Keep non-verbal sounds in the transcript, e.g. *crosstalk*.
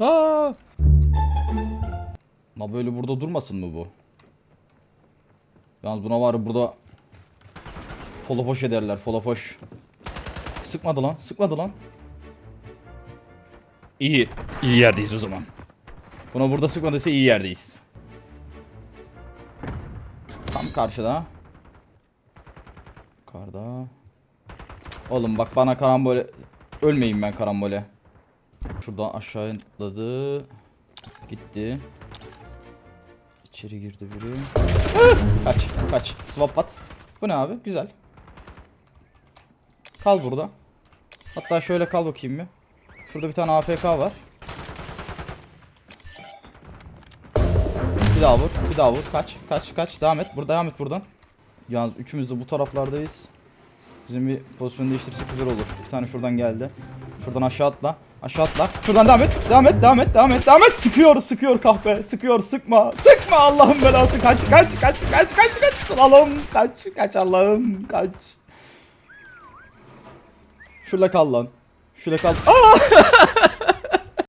Aa! Ma böyle burada durmasın mı bu? Yalnız buna var burada folofoş ederler folofoş. Sıkmadı lan sıkmadı lan. İyi. iyi yerdeyiz o zaman. Buna burada sıkmadıysa iyi yerdeyiz. Tam karşıda. Yukarıda. Oğlum bak bana karambole... Ölmeyeyim ben karambole. Şuradan aşağı atladı. Gitti. İçeri girdi biri. Ah! Kaç, kaç. Swap at. Bu ne abi? Güzel. Kal burada. Hatta şöyle kal bakayım bir. Şurada bir tane AFK var. Bir daha vur, bir daha vur. Kaç, kaç, kaç. Devam et. Burada devam et buradan. Yalnız üçümüz de bu taraflardayız. Bizim bir pozisyon değiştirsek güzel olur. Bir tane şuradan geldi. Şuradan aşağı atla. Aşağı atla. Şuradan devam et. Devam et. Devam et. Devam et. Devam et. Sıkıyor. Sıkıyor kahpe. Sıkıyor. Sıkma. Sıkma Allah'ım belası. Kaç. Kaç. Kaç. Kaç. Kaç. Kaç. Slalom. Kaç. Kaç Allah'ım. Kaç. Şurada kal lan. Şurada kal. Aa! *laughs*